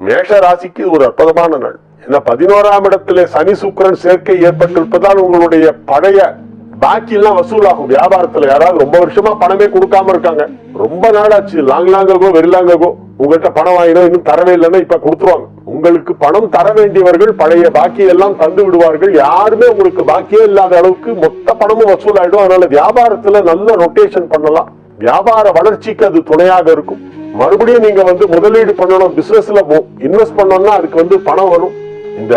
மேஷ ராசிக்கு ஒரு அற்புதமான நாள். ஏன்னா பதினோராம் இடத்திலே சனி சுக்கிரன் சேர்க்கை ஏற்பட்டிருப்பதால் உங்களுடைய பழைய பாக்கி எல்லாம் வசூலாகும். வியாபாரத்துல யாராவது ரொம்ப வருஷமா பணமே கொடுக்காம இருக்காங்க. ரொம்ப நாளாச்சு. லாங் லாங்ககோ வெரிலாங்கோ உங்கள்கிட்ட பணம் வாங்கினோம் இன்னும் தரவே இல்லைன்னா இப்ப கொடுத்துருவாங்க. உங்களுக்கு பணம் தர வேண்டியவர்கள் பழைய பாக்கி எல்லாம் தந்து விடுவார்கள். யாருமே உங்களுக்கு பாக்கியே இல்லாத அளவுக்கு மொத்த பணமும் வசூலாயிடும். அதனால வியாபாரத்துல நல்ல ரொட்டேஷன் பண்ணலாம். வியாபார வளர்ச்சிக்கு அது துணையாக இருக்கும். மறுபடியும் நீங்க வந்து முதலீடு பண்ணணும் பிசினஸ்ல இன்வெஸ்ட் பண்ணணும்னா அதுக்கு வந்து பணம் வரும். இந்த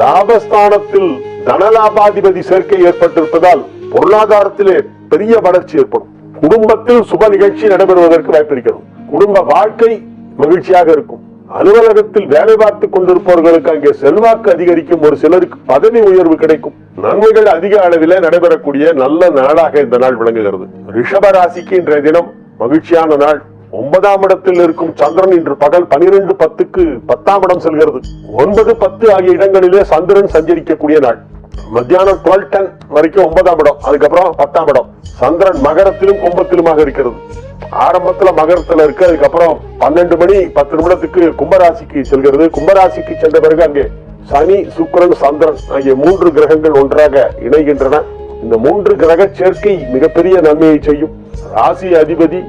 லாபஸ்தானத்தில் தனலாபாதிபதி சேர்க்கை ஏற்பட்டிருப்பதால் பொருளாதாரத்திலே பெரிய வளர்ச்சி ஏற்படும். குடும்பத்தில் சுப நிகழ்ச்சி நடைபெறுவதற்கு வாய்ப்பிருக்கிறது குடும்ப வாழ்க்கை மகிழ்ச்சியாக இருக்கும். அலுவலகத்தில் வேலை பார்த்து கொண்டிருப்பவர்களுக்கு அங்கே செல்வாக்கு அதிகரிக்கும். ஒரு சிலருக்கு பதவி உயர்வு கிடைக்கும். நன்மைகள் அதிக அளவிலே நடைபெறக்கூடிய நல்ல நாளாக இந்த நாள் விளங்குகிறது. ரிஷப ராசிக்கு இன்றைய தினம் மகிழ்ச்சியான நாள். ஒன்பதாம் இடத்தில் இருக்கும் சந்திரன் இன்று பகல் பனிரெண்டு பத்துக்கு பத்தாம் இடம் செல்கிறது. ஒன்பது பத்து ஆகிய இடங்களிலே சந்திரன் சஞ்சரிக்கக்கூடிய நாள். மத்தியானம் டுவெல் டென் வரைக்கும் ஒன்பதாம் இடம் அதுக்கப்புறம் பத்தாம் இடம். சந்திரன் மகரத்திலும் கும்பத்திலுமாக இருக்கிறது. ஆரம்பத்துல மகரத்துல இருக்கு அதுக்கப்புறம் பன்னெண்டு மணி பத்து நிமிடத்துக்கு கும்பராசிக்கு செல்கிறது. கும்பராசிக்கு சென்ற பிறகு அங்கே சனி சுக்கரன் சந்திரன் ஆகிய மூன்று கிரகங்கள் ஒன்றாக இணைகின்றன. இந்த மூன்று கிரக சேர்க்கை மிகப்பெரிய நன்மையை செய்யும். ராசி அதிபதி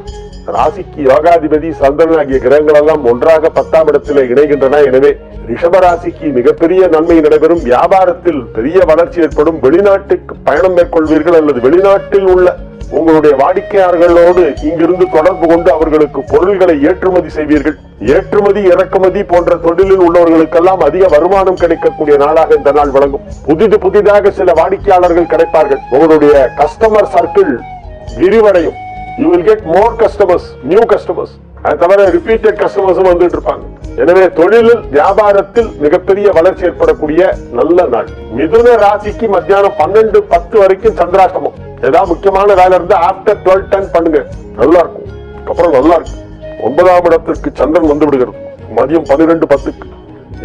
ராசிக்கு யோகாதிபதி சந்திரன் ஆகிய கிரகங்கள் எல்லாம் ஒன்றாக பத்தாம் இடத்தில் இணைகின்றன. எனவே ரிஷபராசிக்கு மிகப்பெரிய நன்மை நடைபெறும். வியாபாரத்தில் பெரிய வளர்ச்சி ஏற்படும். வெளிநாட்டுக்கு பயணம் மேற்கொள்வீர்கள் அல்லது வெளிநாட்டில் உள்ள உங்களுடைய வாடிக்கையாளர்களோடு இங்கிருந்து தொடர்பு கொண்டு அவர்களுக்கு பொருள்களை ஏற்றுமதி செய்வீர்கள். ஏற்றுமதி இறக்குமதி போன்ற தொழிலில் உள்ளவர்களுக்கெல்லாம் அதிக வருமானம் கிடைக்கக்கூடிய நாளாக இந்த நாள் வழங்கும் புதிது புதிதாக சில வாடிக்கையாளர்கள் கிடைப்பார்கள். உங்களுடைய கஸ்டமர் சர்க்கிள் விரிவடையும். You will get more customers new customers அது தவிர ரிப்பீட்டட் கஸ்டமர்ஸும் வந்துட்டு இருப்பாங்க. எனவே தொழிலில் வியாபாரத்தில் மிகப்பெரிய வளர்ச்சி ஏற்படக்கூடிய நல்ல நாள். மிதுன ராசிக்கு மத்தியானம் பன்னெண்டு பத்து வரைக்கும் சந்திராஷ்டமம். ஏதாவது முக்கியமான வேலை இருந்தா ஆப்டர் டுவெல் டென் பண்ணுங்க. நல்லா இருக்கும். அப்புறம் நல்லா இருக்கும். ஒன்பதாம் இடத்திற்கு சந்திரன் வந்து விடுகிறது மதியம் பன்னிரெண்டு பத்துக்கு.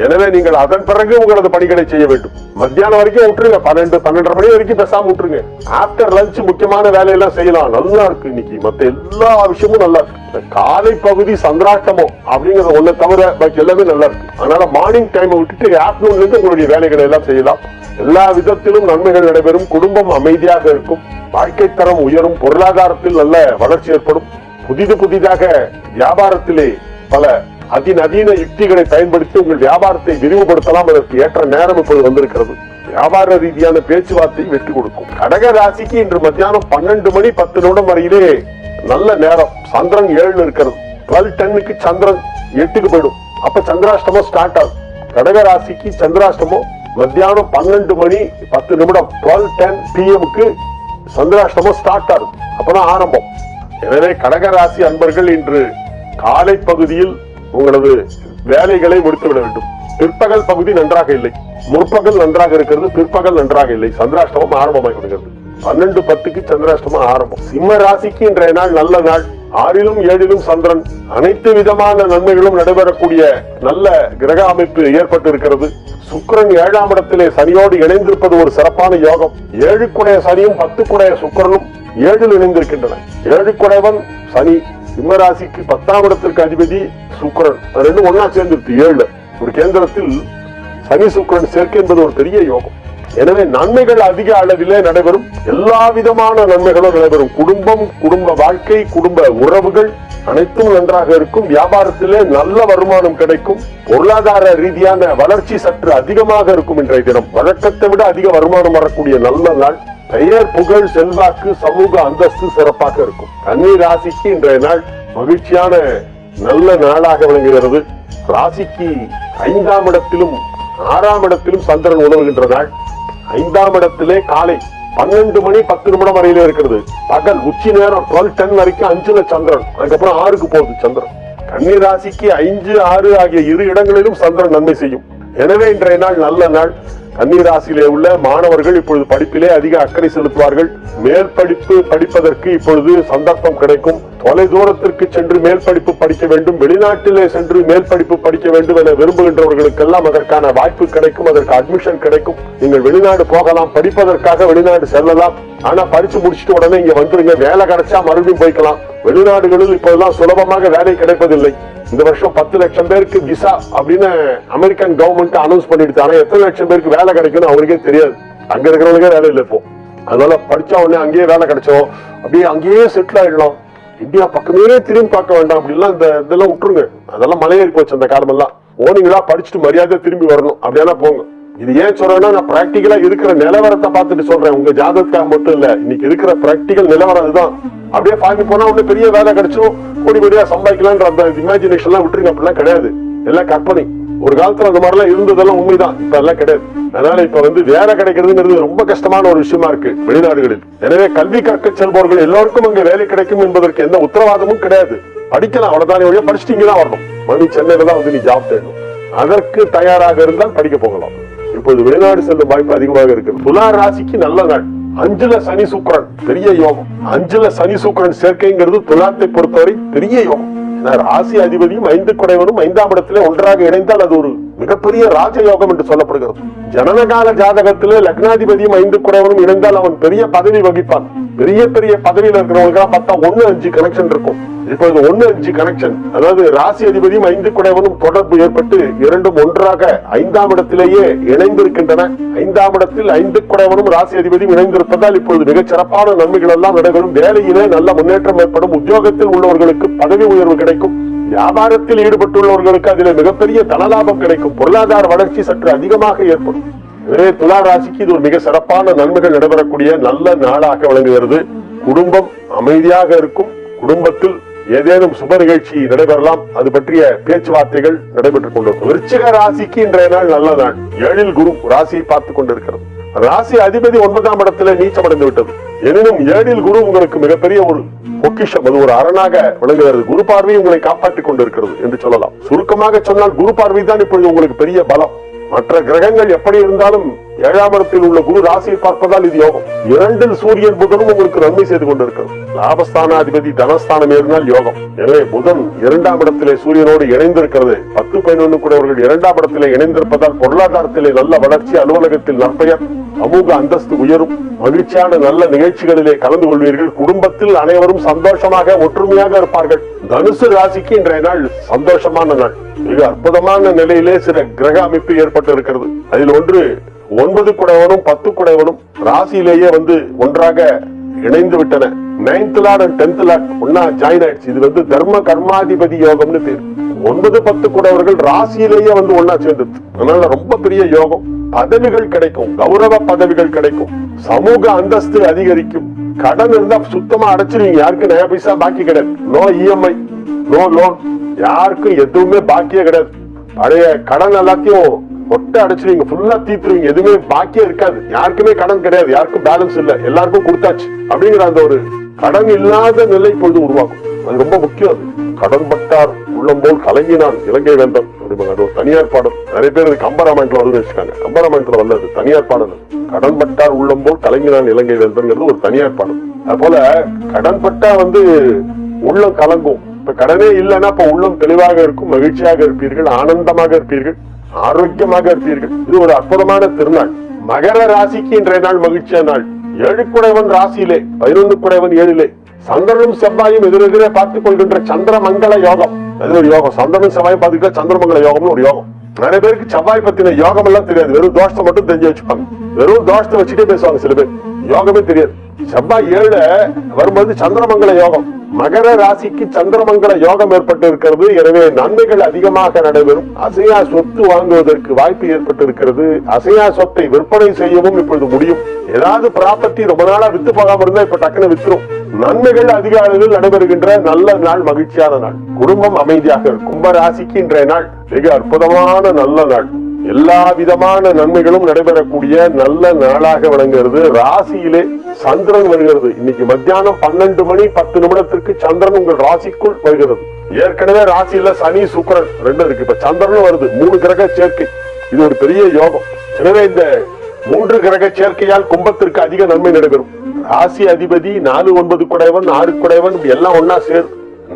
எனவே நீங்கள் அதன் பிறகு உங்களது பணிகளை செய்ய வேண்டும். மத்தியானம் வரைக்கும் விட்டுருங்க பன்னெண்டு பன்னெண்டரை மணி வரைக்கும் பேசாம விட்டுருங்க ஆப்டர் லஞ்ச் முக்கியமான வேலையெல்லாம் செய்யலாம். நல்லா இருக்கு. இன்னைக்கு மத்த எல்லா விஷயமும் நல்லா இருக்கு. காலை பகுதி சந்திராட்டமோ அப்படிங்கறது ஒண்ணு தவிர பாக்கி எல்லாமே நல்லா இருக்கு. அதனால மார்னிங் டைம் விட்டுட்டு ஆப்டர்நூன்ல இருந்து உங்களுடைய வேலைகளை எல்லாம் செய்யலாம். எல்லா விதத்திலும் நன்மைகள் நடைபெறும். குடும்பம் அமைதியாக இருக்கும். வாழ்க்கை தரம் உயரும். பொருளாதாரத்தில் நல்ல வளர்ச்சி ஏற்படும். புதிது புதிதாக வியாபாரத்திலே பல அதிநவீன யுக்திகளை பயன்படுத்தி உங்கள் வியாபாரத்தை விரிவுபடுத்தலாம். அதற்கு ஏற்ற நேரம் இப்போது வந்திருக்கிறது. வியாபார ரீதியான பேச்சுவார்த்தை வெற்றி கொடுக்கும். கடக ராசிக்கு இன்று மத்தியானம் பன்னெண்டு மணி பத்து நிமிடம் வரையிலே நல்ல நேரம். சந்திரன் ஏழு இருக்கிறது. டுவெல் டென்னுக்கு சந்திரன் எட்டுக்கு போயிடும். அப்ப சந்திராஷ்டமம் ஸ்டார்ட் ஆகும். கடக ராசிக்கு சந்திராஷ்டமம் மத்தியானம் பன்னெண்டு மணி பத்து நிமிடம். டுவெல் டென் பிஎம்க்கு சந்திராஷ்டமம் ஸ்டார்ட் ஆகும் அப்பதான் ஆரம்பம். எனவே கடகராசி அன்பர்கள் இன்று காலை பகுதியில் உங்களது வேலைகளை முடித்துவிட வேண்டும். பிற்பகல் பகுதி நன்றாக இல்லை. முற்பகல் நன்றாக இருக்கிறது பிற்பகல் நன்றாக இல்லை. சந்திராஷ்டமம் ஆரம்பமாகி விடுகிறது பன்னெண்டு பத்துக்கு சந்திராஷ்டமம் ஆரம்பம். சிம்ம ராசிக்கு இன்றைய நாள் நல்ல நாள். ஆறிலும் ஏழிலும் சந்திரன். அனைத்து விதமான நன்மைகளும் நடைபெறக்கூடிய நல்ல கிரக அமைப்பு ஏற்பட்டு இருக்கிறது சுக்கரன் ஏழாம் இடத்திலே சனியோடு இணைந்திருப்பது ஒரு சிறப்பான யோகம். ஏழு குடைய சனியும் பத்து குடைய சுக்கிரனும் ஏழில் இணைந்திருக்கின்றன. ஏழு குடைவன் சனி. சிம்மராசிக்கு பத்தாம் இடத்திற்கு அதிபதி சுக்கிரன். ரெண்டும் ஒன்னா சேர்ந்துருச்சு ஏழு ஒரு கேந்திரத்தில் சனி சுக்கரன் சேர்க்கை என்பது ஒரு பெரிய யோகம். எனவே நன்மைகள் அதிக அளவிலே நடைபெறும். எல்லா விதமான நன்மைகளும் நடைபெறும். குடும்பம் குடும்ப வாழ்க்கை குடும்ப உறவுகள் அனைத்தும் நன்றாக இருக்கும். வியாபாரத்திலே நல்ல வருமானம் கிடைக்கும். பொருளாதார ரீதியான வளர்ச்சி சற்று அதிகமாக இருக்கும் இன்றைய தினம். வழக்கத்தை விட அதிக வருமானம் வரக்கூடிய நல்ல நாள். பெயர் புகழ் செல்வாக்கு சமூக அந்தஸ்து சிறப்பாக இருக்கும். கன்னி ராசிக்கு இன்றைய நாள் மகிழ்ச்சியான நல்ல நாளாக விளங்குகிறது. ராசிக்கு ஐந்தாம் இடத்திலும் ஆறாம் இடத்திலும் சந்திரன் உணவுகின்ற நாள். ஐந்தாம் இடத்திலே காலை பன்னெண்டு மணி பத்து நிமிடம் வரையில இருக்கிறது. பகல் உச்சி நேரம் டுவெல் டென் வரைக்கும் அஞ்சுல சந்திரன். அதுக்கப்புறம் ஆறுக்கு போகுது சந்திரன். கன்னி ராசிக்கு ஐந்து ஆறு ஆகிய இரு இடங்களிலும் சந்திரன் நன்மை செய்யும். எனவே இன்றைய நாள் நல்ல நாள். கன்னிராசியிலே உள்ள மாணவர்கள் இப்பொழுது படிப்பிலே அதிக அக்கறை செலுத்துவார்கள். மேல் படிப்பு படிப்பதற்கு இப்பொழுது சந்தர்ப்பம் கிடைக்கும். தொலை தூரத்திற்கு சென்று மேல் படிப்பு படிக்க வேண்டும். வெளிநாட்டிலே சென்று மேல் படிப்பு படிக்க வேண்டும் என விரும்புகின்றவர்களுக்கெல்லாம் அதற்கான வாய்ப்பு கிடைக்கும். அதற்கு அட்மிஷன் கிடைக்கும். நீங்கள் வெளிநாடு போகலாம். படிப்பதற்காக வெளிநாடு செல்லலாம். ஆனா படிச்சு முடிச்சுட்டு உடனே இங்க வந்துருங்க. வேலை கிடைச்சா மறுபடியும் போய்க்கலாம். வெளிநாடுகளில் இப்போதெல்லாம் சுலபமாக வேலை கிடைப்பதில்லை. இந்த வருஷம் பத்து லட்சம் பேருக்கு விசா அப்படின்னு அமெரிக்கன் கவர்மெண்ட் அனௌன்ஸ் பண்ணிடுச்சு. ஆனா எத்தனை லட்சம் பேருக்கு வேலை கிடைக்கும்னு அவருக்கே தெரியாது. அங்க இருக்கிறவங்களுக்கே வேலை இல்லை இப்போ. அதனால படிச்சா உடனே அங்கேயே வேலை கிடைச்சோம் அப்படியே அங்கேயே செட்டில் ஆயிடலாம். இந்தியா பக்கமே திரும்பி பார்க்க வேண்டாம். அப்படிலாம் இந்த இதெல்லாம் விட்டுருங்க. அதெல்லாம் மலையேறி போச்சு அந்த காலமெல்லாம். ஓனிங்களா படிச்சுட்டு மரியாதை திரும்பி வரணும். அப்படியெல்லாம் போங்க. இது ஏன் சொல்றேன்னா நான் பிராக்டிகலா இருக்கிற நிலவரத்தை பார்த்துட்டு சொல்றேன். உங்க ஜாதகத்துக்காக மட்டும் இல்ல இன்னைக்கு இருக்கிற பிராக்டிகல் நிலவரம் அதுதான் அப்படியே பாக்கி போனா ஒண்ணு பெரிய வேலை கிடைச்சிடும் கோடி கோடியா சம்பாதிக்கலான்ற அந்த இமேஜினேஷன் எல்லாம் விட்டுருங்க. அப்படிலாம் கிடையாது. எல்லாம் கற்பனை. ஒரு காலத்துல அந்த மாதிரிலாம் இருந்ததெல்லாம் உண்மைதான். இப்ப எல்லாம் கிடையாது. அதனால இப்ப வந்து வேலை கிடைக்கிறதுங்கிறது ரொம்ப கஷ்டமான ஒரு விஷயமா இருக்கு வெளிநாடுகளில். எனவே கல்வி கற்க செல்பவர்கள் எல்லோருக்கும் அங்க வேலை கிடைக்கும் என்பதற்கு எந்த உத்தரவாதமும் கிடையாது. படிக்கலாம் அவ்வளவுதானே வழியா படிச்சுட்டு தான் வரணும். மறுபடியும் சென்னையில தான் வந்து நீ ஜாப் தேடணும். அதற்கு தயாராக இருந்தால் படிக்க போகலாம். இப்போது வெளிநாடு செல்லும் வாய்ப்பு அதிகமாக இருக்கு துலா ராசிக்கு நல்ல நாள். அஞ்சுல சனி சுக்கிரன். பெரிய யோகம். அஞ்சுல சனி சுக்கிரன் சேர்க்கைங்கிறது துலாத்தை பொறுத்தவரை பெரிய யோகம். ராசி அதிபதியும் ஐந்து குடைவனும் ஐந்தாம் இடத்திலே ஒன்றாக இணைந்தால் அது ஒரு மிகப்பெரிய ராஜயோகம் என்று சொல்லப்படுகிறது. ஜனனகால ஜாதகத்திலே லக்னாதிபதியும் ஐந்து குறைவனும் இணைந்தால் அவன் பெரிய பதவி வகிப்பான். பெரிய பெரிய பதவியில இருக்கிறவங்க பார்த்தா ஒண்ணு அஞ்சு கனெக்ஷன் இருக்கும். இப்போது ஒன்னு அஞ்சு கனெக்ஷன் அதாவது ராசி அதிபதியும் ஐந்து குடைவனும் தொடர்பு ஏற்பட்டு இரண்டும் ஒன்றாக ஐந்தாம் இடத்திலேயே இணைந்திருக்கின்றன. ஐந்தாம் இடத்தில் ஐந்து குடைவனும் ராசி அதிபதியும் இணைந்திருப்பதால் இப்பொழுது மிகச் சிறப்பான நன்மைகள் எல்லாம் நடைபெறும் வேலையிலே நல்ல முன்னேற்றம் ஏற்படும். உத்தியோகத்தில் உள்ளவர்களுக்கு பதவி உயர்வு கிடைக்கும். வியாபாரத்தில் ஈடுபட்டுள்ளவர்களுக்கு அதில் மிகப்பெரிய தனலாபம் கிடைக்கும். பொருளாதார வளர்ச்சி சற்று அதிகமாக ஏற்படும். எனவே துலா ராசிக்கு இது ஒரு மிக சிறப்பான நன்மைகள் நடைபெறக்கூடிய நல்ல நாளாக விளங்குகிறது. குடும்பம் அமைதியாக இருக்கும். குடும்பத்தில் ஏதேனும் சுப நிகழ்ச்சி நடைபெறலாம். அது பற்றிய பேச்சுவார்த்தைகள் நடைபெற்றுக் கொண்டிருக்கும். விருச்சிக ராசிக்கு இன்றைய நாள் நல்ல நாள். ஏழில் குரு ராசியை பார்த்துக் கொண்டிருக்கிறது. ராசி அதிபதி ஒன்பதாம் இடத்துல நீச்சமடைந்து விட்டது எனினும் ஏழில் குரு உங்களுக்கு மிகப்பெரிய ஒரு பொக்கிஷம் அது ஒரு அரணாக விளங்குகிறது. குரு பார்வை உங்களை காப்பாற்றிக் கொண்டிருக்கிறது என்று சொல்லலாம். சுருக்கமாக சொன்னால் குரு பார்வை தான் இப்பொழுது உங்களுக்கு பெரிய பலம். மற்ற கிரகங்கள் எப்படி இருந்தாலும் ஏழாம் இடத்தில் உள்ள குரு ராசியை பார்ப்பதால் இது யோகம். இரண்டில் சூரியன் புதனும் உங்களுக்கு நன்மை செய்து கொண்டிருக்கிறது. லாபஸ்தானாதிபதி தனஸ்தானம் ஏறினால் யோகம். எனவே புதன் இரண்டாம் இடத்திலே சூரியனோடு இணைந்திருக்கிறது. பத்து பதினொன்று கூடவர்கள் இரண்டாம் இடத்திலே இணைந்திருப்பதால் பொருளாதாரத்திலே நல்ல வளர்ச்சி அலுவலகத்தில் நற்பெயர் சமூக அந்தஸ்து உயரும். மகிழ்ச்சியான நல்ல நிகழ்ச்சிகளிலே கலந்து கொள்வீர்கள். குடும்பத்தில் அனைவரும் சந்தோஷமாக ஒற்றுமையாக இருப்பார்கள். தனுசு ராசிக்கு இன்றைய நாள் சந்தோஷமான நாள். மிக அற்புதமான நிலையிலே சில கிரக அமைப்பு ஏற்பட்டு இருக்கிறது அதில் ஒன்று ஒன்பது குடைவனும் பத்து குடைவனும் ராசியிலேயே வந்து ஒன்றாக இணைந்து விட்டன. Ninth lord and tenth lord ஒன்னா ஜாயின் ஆயிடுச்சு. இது வந்து தர்ம கர்மாதிபதி யோகம்னு பேர். ஒன்பது பத்து கூடவர்கள் ராசியிலேயே வந்து ஒன்னா சேர்ந்து அதனால ரொம்ப பெரிய யோகம். பதவிகள் கிடைக்கும். கௌரவ பதவிகள் கிடைக்கும். சமூக அந்தஸ்து அதிகரிக்கும். கடன் இருந்தா சுத்தமா அடைச்சிருவீங்க. யாருக்கும் நயா பைசா பாக்கி கிடையாது. நோ இஎம்ஐ நோ லோன் யாருக்கும் எதுவுமே பாக்கியே கிடையாது. பழைய கடன் எல்லாத்தையும் ஒட்ட அடைச்சிருவீங்க. ஃபுல்லா தீத்துருவீங்க. எதுவுமே பாக்கியே இருக்காது. யாருக்குமே கடன் கிடையாது. யாருக்கும் பேலன்ஸ் இல்ல. எல்லாருக்கும் கொடுத்தாச்சு. அப்படிங்கிற அந்த ஒரு கடன் இல்லாத நிலை பொழுது உருவாக்கும் அது ரொம்ப முக்கியம் அது. கடன் பட்டார் உள்ளம் போல் கலங்கினான். இலங்கை வேந்தன் அப்படிம்பாங்க. அது ஒரு தனியார் பாடல். நிறைய பேர் அது கம்பராமாயணத்துல வந்து வச்சுக்காங்க கம்பராமாயணத்துல வரல அது தனியார் பாடல் அது. கடன் பட்டார் உள்ளம் போல் கலங்கினான் இலங்கை வேந்தன்ங்கிறது ஒரு தனியார் பாடல். அது போல கடன்பட்டா வந்து உள்ளம் கலங்கும். இப்ப கடனே இல்லைன்னா இப்ப உள்ளம் தெளிவாக இருக்கும் மகிழ்ச்சியாக இருப்பீர்கள் ஆனந்தமாக இருப்பீர்கள் ஆரோக்கியமாக இருப்பீர்கள். இது ஒரு அற்புதமான திருநாள். மகர ராசிக்கு இன்றைய நாள் மகிழ்ச்சியான நாள். ஏழு குடைவன் ராசியிலே பதினொன்று குடைவன் ஏழிலே. சந்திரனும் செவ்வாயும் எதிரெதிரே பார்த்துக் கொள்கின்ற சந்திரமங்கல யோகம். அது ஒரு யோகம். சந்திரனும் செவ்வாயும் பார்த்துக்கிட்ட சந்திரமங்கல யோகம்னு ஒரு யோகம். நிறைய பேருக்கு செவ்வாய் பத்தின யோகம் எல்லாம் தெரியாது. வெறும் தோஷத்தை மட்டும் தெரிஞ்சு வச்சுப்பாங்க. வெறும் தோஷத்தை வச்சுட்டே பேசுவாங்க சில பேர். யோகமே தெரியாது. செவ்வாய் ஏழுல வரும்போது சந்திரமங்கல யோகம். மகர ராசிக்கு சந்திரமங்கல யோகம் ஏற்பட்டு இருக்கிறது. எனவே நன்மைகள் அதிகமாக நடைபெறும். அசையா சொத்து வாங்குவதற்கு வாய்ப்பு ஏற்பட்டு இருக்கிறது அசையா சொத்தை விற்பனை செய்யவும் இப்பொழுது முடியும். ஏதாவது ப்ராப்பர்ட்டி ரொம்ப நாளா வித்து போகாம இருந்தா இப்ப டக்குன்னு வித்துரும். நன்மைகள் அதிக அளவில் நடைபெறுகின்ற நல்ல நாள் மகிழ்ச்சியான நாள். குடும்பம் அமைதியாக கும்ப ராசிக்கு இன்றைய நாள் மிக அற்புதமான நல்ல நாள். எல்லா விதமான நன்மைகளும் நடைபெறக்கூடிய நல்ல நாளாக விளங்குகிறது. ராசியிலே சந்திரன் வருகிறது. இன்னைக்கு மத்தியானம் பன்னெண்டு மணி பத்து நிமிடத்திற்கு சந்திரன் உங்கள் ராசிக்குள் வருகிறது. ஏற்கனவே ராசியில சனி சுக்கிரன் ரெண்டும் இருக்கு. இப்ப சந்திரனும் வருது. மூணு கிரக சேர்க்கை. இது ஒரு பெரிய யோகம். எனவே இந்த மூன்று கிரக சேர்க்கையால் கும்பத்திற்கு அதிக நன்மை நடைபெறும். ராசி அதிபதி நாலு ஒன்பது குடைவன் ஆறு குடையவன் இப்படி எல்லாம் ஒன்னா சேர்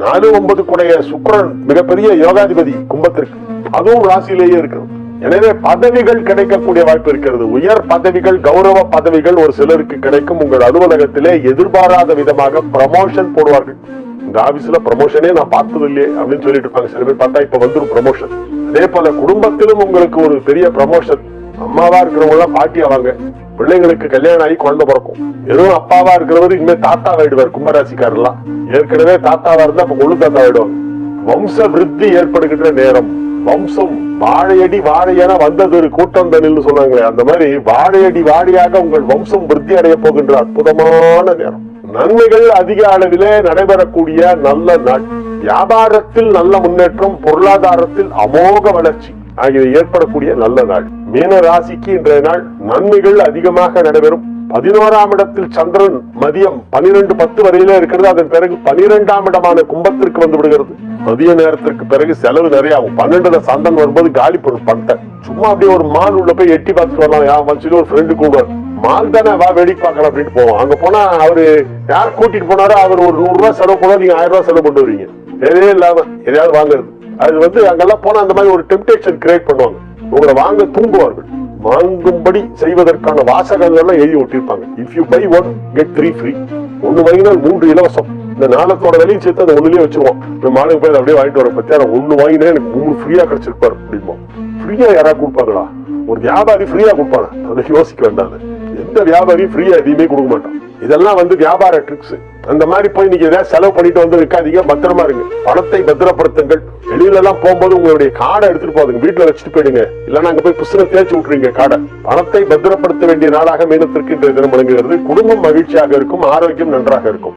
நாலு ஒன்பது குடைய சுக்கரன் மிகப்பெரிய யோகாதிபதி கும்பத்திற்கு. அதுவும் ராசியிலேயே இருக்கிறது. எனவே பதவிகள் கிடைக்கக்கூடிய வாய்ப்பு இருக்கிறது. உயர் பதவிகள் கௌரவ பதவிகள் ஒரு சிலருக்கு கிடைக்கும். உங்கள் அலுவலகத்திலே எதிர்பாராத விதமாக ப்ரமோஷன் போடுவார்கள். இந்த ஆபீஸ்ல ப்ரமோஷனே நான் பார்த்தது இல்லையே அப்படின்னு சொல்லிட்டு இருப்பாங்க. சில பேர் பார்த்தா இப்ப வந்துடும் ப்ரமோஷன் அதே போல குடும்பத்திலும் உங்களுக்கு ஒரு பெரிய ப்ரமோஷன் அம்மாவா இருக்கிறவங்க எல்லாம் பாட்டி ஆவாங்க. பிள்ளைங்களுக்கு கல்யாணம் ஆகி குழந்தை பிறக்கும். எதுவும் அப்பாவா இருக்கிறவர் இனிமே தாத்தா ஆயிடுவார் கும்பராசிக்காரெல்லாம். ஏற்கனவே தாத்தாவா இருந்தா அப்ப கொழு தாத்தா ஆயிடுவாங்க வம்ச விருத்தி ஏற்படுகின்ற நேரம். வம்சம் வாழையடி வாழையென வந்தது ஒரு கூட்டம் தனில்னு சொன்னாங்களே அந்த மாதிரி வாழையடி வாழையாக உங்கள் வம்சம் விருத்தி அடைய போகின்ற அற்புதமான நேரம். நன்மைகள் அதிக அளவிலே நடைபெறக்கூடிய நல்ல நாள். வியாபாரத்தில் நல்ல முன்னேற்றம் பொருளாதாரத்தில் அமோக வளர்ச்சி. ஆகியவை ஏற்படக்கூடிய நல்ல நாள். மீன ராசிக்கு இன்றைய நாள் நன்மைகள் அதிகமாக நடைபெறும். பதினோராம் இடத்தில் சந்திரன் மதியம் பனிரெண்டு பத்து வரையிலே இருக்கிறது. அதன் பிறகு பனிரெண்டாம் இடமான கும்பத்திற்கு வந்து விடுகிறது. மதிய நேரத்திற்கு பிறகு செலவு நிறைய ஆகும் பன்னெண்டுல சந்தன் வரும்போது காலி பொருள் பண்ணிட்டேன் சும்மா அப்படியே ஒரு மால் உள்ள போய் எட்டி பார்த்துட்டு வரலாம். யா மனுஷன் ஒரு ஃப்ரெண்டு கூடுவார் மால் தானே வா வேடிக்கை பார்க்கலாம் அப்படின்ட்டு போவோம். அங்க போனா அவரு யார் கூட்டிட்டு போனாரோ அவர் ஒரு நூறு ரூபாய் செலவு போனா நீங்க ஆயிரம் ரூபாய் செலவு கொண்டு வருவீங்க. எதையே இல்லாம எதையாவது வாங்குறது. அது வந்து அங்கெல்லாம் போனா அந்த மாதிரி ஒரு டெம்டேஷன் கிரியேட் பண்ணுவாங்க. உங்களை வாங்க தூங்குவார்கள். வாங்கும்படி செய்வதற்கான வாசகங்கள்லாம் எழுதி ஒட்டியிருப்பாங்க. If you buy one get three free ஒன்னு வாங்கினால் மூன்று இலவசம். இந்த நாளத்தோட விலையும் சேர்த்து அந்த ஒண்ணுலயே வச்சுக்குவோம் இந்த மாலுக்கு போய் அப்படியே வாங்கிட்டு வர பத்தி நான் ஒண்ணு வாங்கினேன் எனக்கு மூணு ஃப்ரீயா கிடைச்சிருப்பாரு அப்படிமா ஃப்ரீயா யாராவது கொடுப்பாங்களா? ஒரு வியாபாரி ஃப்ரீயா கொடுப்பாங்க அதை யோசிக்க வேண்டாம் எந்த வியாபாரியும் ஃப்ரீயா எதையுமே கொடுக்க மாட்டான். இதெல்லாம் வந்து வியாபார ட்ரிக்ஸ் அந்த மாதிரி போய் நீங்க ஏதாவது செலவு பண்ணிட்டு வந்து இருக்காதீங்க பத்திரமா இருங்க. பணத்தை பத்திரப்படுத்துங்கள். வெளியில எல்லாம் போகும்போது உங்களுடைய காடை எடுத்துட்டு போதுங்க வீட்டுல வச்சுட்டு போயிடுங்க. இல்லைன்னா அங்க போய் புஸ்தகம் தேய்ச்சி விட்டுருங்க காடை. பணத்தை பத்திரப்படுத்த வேண்டிய நாளாக மீனத்திற்கு இன்றைய தினம் விளங்குகிறது. குடும்பம் மகிழ்ச்சியாக இருக்கும் ஆரோக்கியம் நன்றாக இருக்கும்.